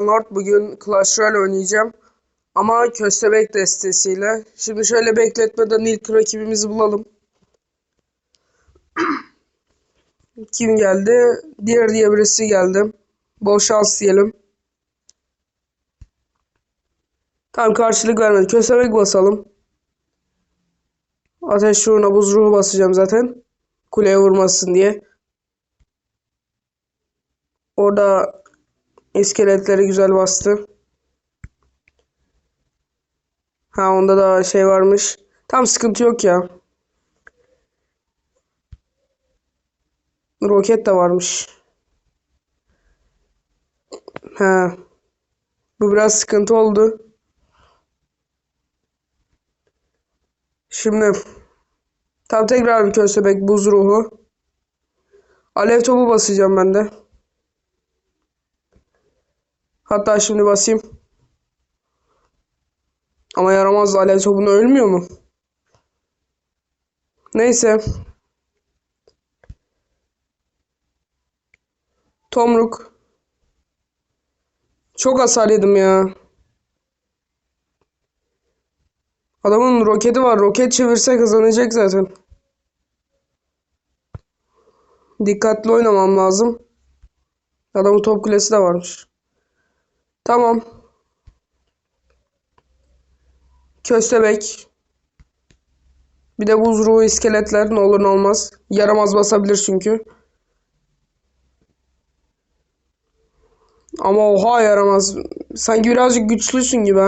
Lord bugün Clash Royale oynayacağım. Ama köstebek destesiyle. Şimdi şöyle bekletmeden ilk rakibimizi bulalım. Kim geldi? Diğer diye birisi geldi. Bol şans diyelim. Tamam karşılık vermedi. Köstebek basalım. Ateş ruhuna buz ruhu basacağım zaten. Kuleye vurmasın diye. Orada İskeletleri güzel bastı. Ha onda da şey varmış. Tam sıkıntı yok ya. Roket de varmış. Ha. Bu biraz sıkıntı oldu. Şimdi tam tekrar bir köstebek buz ruhu. Alev topu basacağım ben de. Hatta şimdi basayım. Ama yaramaz alev topunu ölmüyor mu? Neyse. Tomruk. Çok hasar yedim ya. Adamın roketi var. Roket çevirse kazanacak zaten. Dikkatli oynamam lazım. Adamın top kulesi de varmış. Tamam. Köstebek. Bir de buz ruhu iskeletler ne olur ne olmaz. Yaramaz basabilir çünkü. Ama oha yaramaz. Sanki birazcık güçlüsün gibi.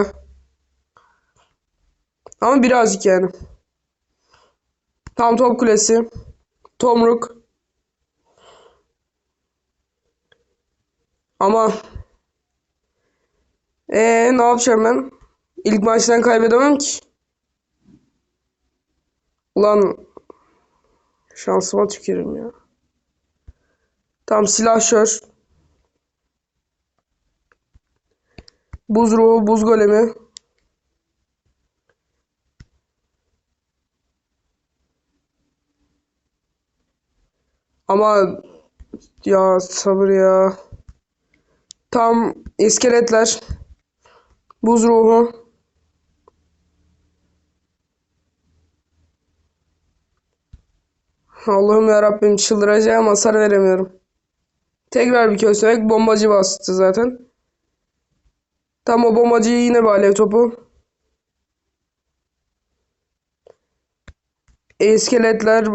Ama birazcık yani. Tam top kulesi. Tomruk. Ama ee, ne yapacağım ben? İlk maçtan kaybedemem ki. Ulan şansıma tükürüm ya. Tam silahşör. Buz ruhu, buz golemi. Ama ya sabır ya. Tam iskeletler. Buz ruhu. Allah'ım ya Rabbim çıldıracağım hasar veremiyorum. Tekrar bir köstebek bombacı bastı zaten. Tam o bombacıyı yine bir alev topu. İskeletler,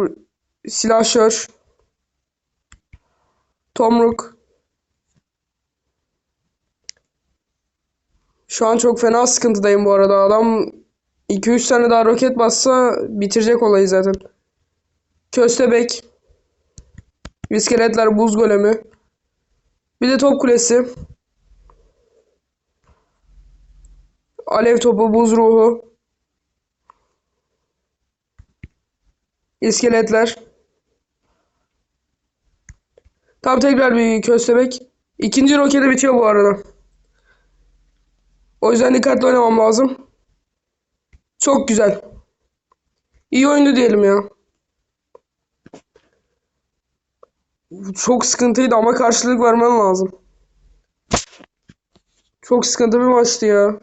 silahşör, tomruk. Şu an çok fena sıkıntıdayım bu arada. Adam 2-3 tane daha roket bassa bitirecek olayı zaten. Köstebek. İskeletler buz golemi. Bir de top kulesi. Alev topu, buz ruhu. İskeletler. Tam tekrar bir köstebek. İkinci roketi bitiyor bu arada. O yüzden dikkatli oynamam lazım. Çok güzel. İyi oyundu diyelim ya. Çok sıkıntıydı ama karşılık vermen lazım. Çok sıkıntı bir maçtı ya.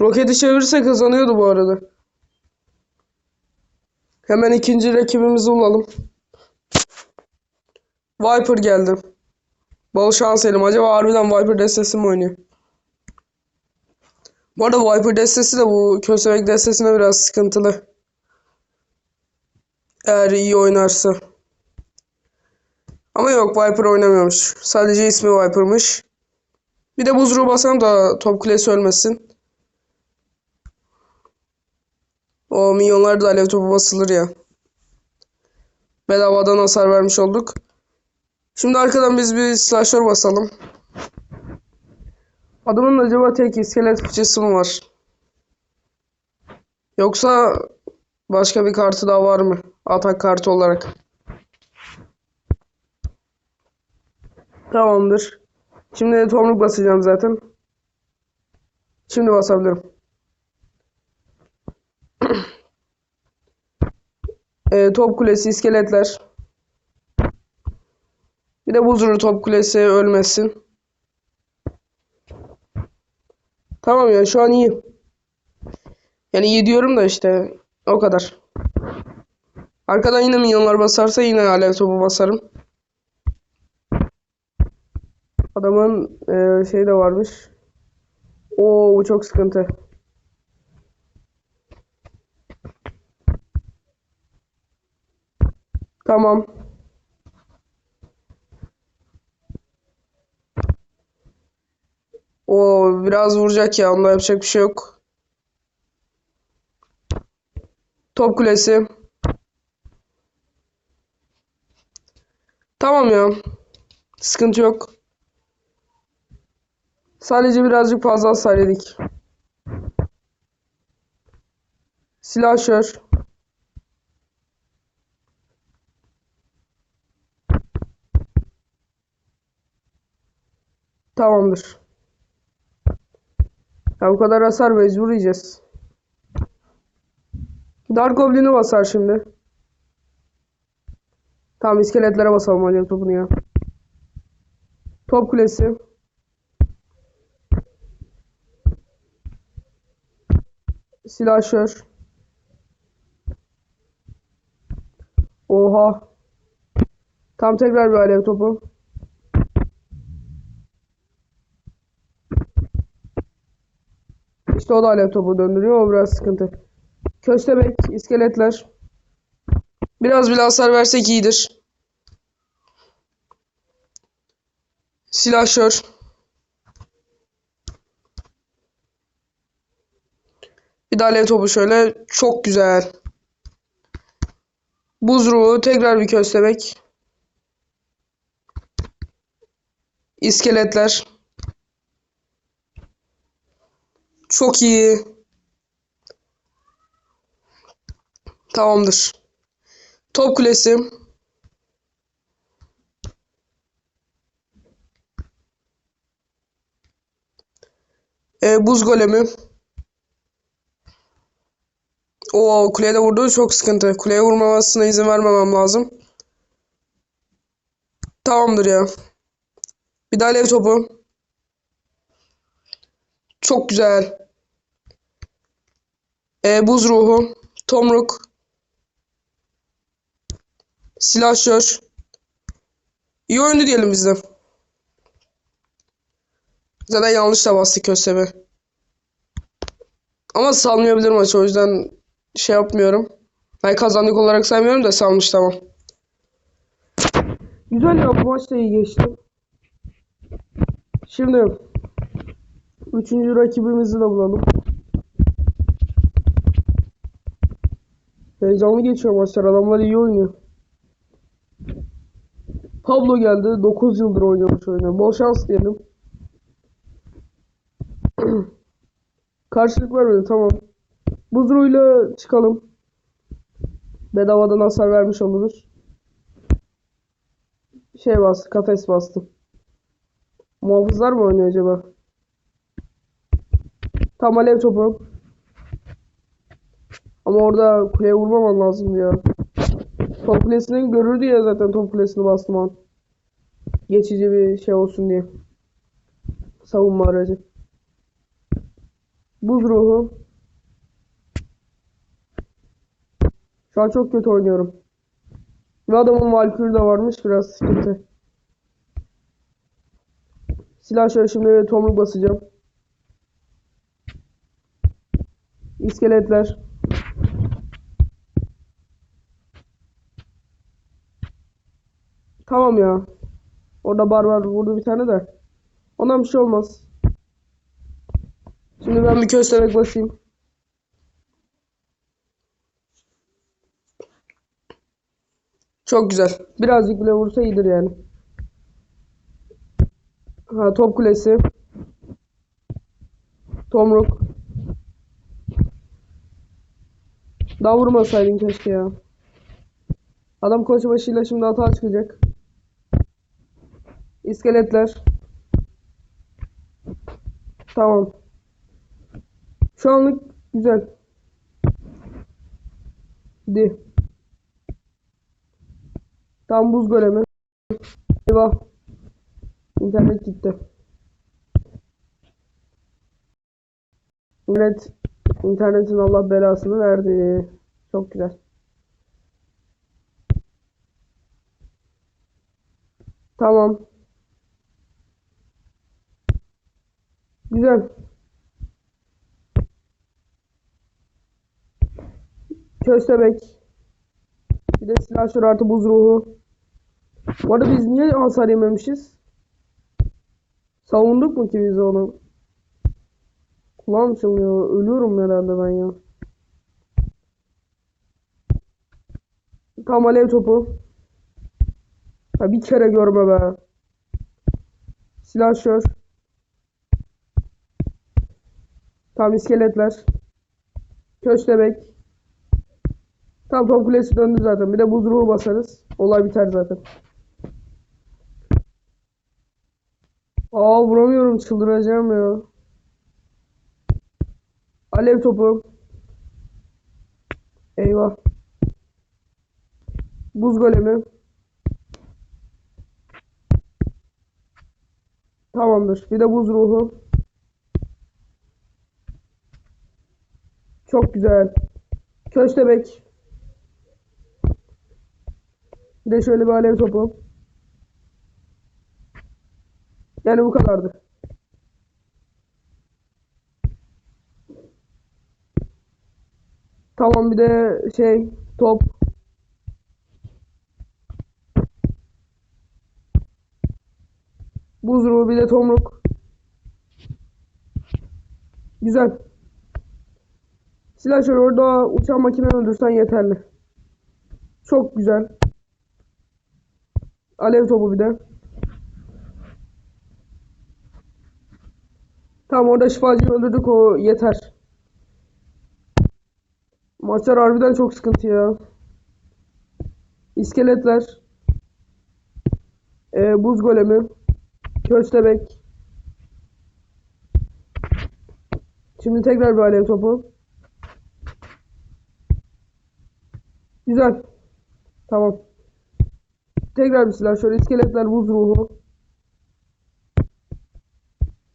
Roketi çevirirse kazanıyordu bu arada. Hemen ikinci rakibimizi bulalım. Viper geldi. Bol şans elim. Acaba harbiden Viper destesi mi oynuyor? Bu arada Viper destesi de bu köstebek destesine biraz sıkıntılı. Eğer iyi oynarsa. Ama yok Viper oynamıyormuş. Sadece ismi Viper'mış. Bir de buzruğu basalım da top kulesi ölmesin. O milyonlar da alev topu basılır ya. Bedavadan hasar vermiş olduk. Şimdi arkadan biz bir slasher basalım. Adamın acaba tek iskelet fıçısı mı var? Yoksa başka bir kartı daha var mı? Atak kartı olarak. Tamamdır. Şimdi de tomruk basacağım zaten. Şimdi basabilirim. e, top kulesi, iskeletler. Bir de buzuru top kulesi ölmesin. Tamam ya şu an iyi. Yani iyi diyorum da işte o kadar. Arkadan yine minyonlar basarsa yine alev topu basarım. Adamın e, şey de varmış. Oo bu çok sıkıntı. Tamam. O biraz vuracak ya. Onda yapacak bir şey yok. Top kulesi. Tamam ya. Sıkıntı yok. Sadece birazcık fazla hasar yedik. Silahşör. Tamamdır. Ya bu kadar hasar mecbur yiyeceğiz. Dark Goblin'i basar şimdi. Tamam iskeletlere basalım alev topunu ya. Top kulesi. Silahşör. Oha. Tam tekrar bir alev topu. İşte o da alev topu döndürüyor. O biraz sıkıntı. Köstebek, iskeletler. Biraz bile hasar versek iyidir. Silahşör. Bir de alev topu şöyle. Çok güzel. Buz ruhu. Tekrar bir köstebek. İskeletler. Çok iyi. Tamamdır. Top kulesi. Ee, buz golemi. O kuleye de vurdu çok sıkıntı. Kuleye vurmamasına izin vermemem lazım. Tamamdır ya. Bir daha alev topu. Çok güzel. Ee, buz ruhu. Tomruk. Silahşör. İyi oyundu diyelim biz de. Zaten yanlış da bastı köstebe. Ama salmayabilir maç o yüzden şey yapmıyorum. Ben kazandık olarak saymıyorum da salmış tamam. Güzel ya bu maç da iyi geçti. Şimdi üçüncü rakibimizi de bulalım. Heyecanlı geçiyor maçlar. Adamlar iyi oynuyor. Pablo geldi. 9 yıldır oynuyormuş oyunu. Bol şans diyelim. Karşılık vermedi tamam. Buzruğuyla çıkalım. Bedavadan hasar vermiş oluruz. Şey bastı, kafes bastı. Muhafızlar mı oynuyor acaba? Tam alev topu. Ama orada kuleye vurmaman lazım ya. Top kulesini görürdü ya zaten top kulesini bastım an. Geçici bir şey olsun diye. Savunma aracı. Buz ruhu. Şu an çok kötü oynuyorum. Ve adamın Valkyrie de varmış biraz sıkıntı. Silah şöyle şimdi tomruk basacağım. İskeletler. Tamam ya. Orada barbar vurdu bir tane de. Ondan bir şey olmaz. Şimdi ben bir köstebek basayım. Çok güzel. Birazcık bile vursa iyidir yani. Ha top kulesi. Tomruk. Daha vurmasaydın keşke ya. Adam koşu başıyla şimdi hata çıkacak. İskeletler. Tamam. Şu anlık güzel. Di. Tam buz golemi. Eyvah. İnternet gitti. Evet. internetin Allah belasını verdi. Çok güzel. Tamam. Güzel. Köstebek. Bir de silahşör artı buz ruhu. Bu arada biz niye hasar yememişiz? Savunduk mu ki biz onu? Kulağım çınlıyor. Ölüyorum herhalde ben ya. Tam alev topu. Ha bir kere görme be. Silahşör. Tam iskeletler. Köstebek. Tam top kulesi döndü zaten. Bir de buz ruhu basarız. Olay biter zaten. Aa vuramıyorum çıldıracağım ya. Alev topu. Eyvah. Buz golemi. Tamamdır. Bir de buz ruhu. Çok güzel. Köstebek. Bir de şöyle bir alev topu. Yani bu kadardı. Tamam bir de şey top. Buz ruhu bir de tomruk. Güzel. Silahşör orada uçan makine öldürsen yeterli. Çok güzel. Alev topu bir de. Tamam orada şifacıyı öldürdük o yeter. Maçlar harbiden çok sıkıntı ya. İskeletler. Ee, buz golemi. Köstebek. Şimdi tekrar bir alev topu. Güzel. Tamam. Tekrar bir silah. Şöyle iskeletler buz ruhu.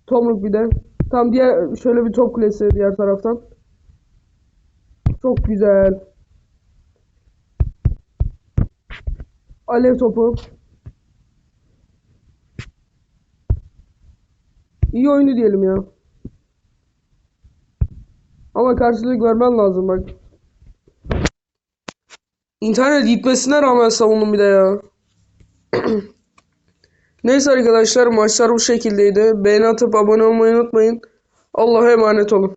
Tomruk bir de. Tam diğer şöyle bir top kulesi diğer taraftan. Çok güzel. Alev topu. İyi oyunu diyelim ya. Ama karşılık vermen lazım bak. İnternet gitmesine rağmen savundum bir de ya. Neyse arkadaşlar maçlar bu şekildeydi. Beğeni atıp abone olmayı unutmayın. Allah'a emanet olun.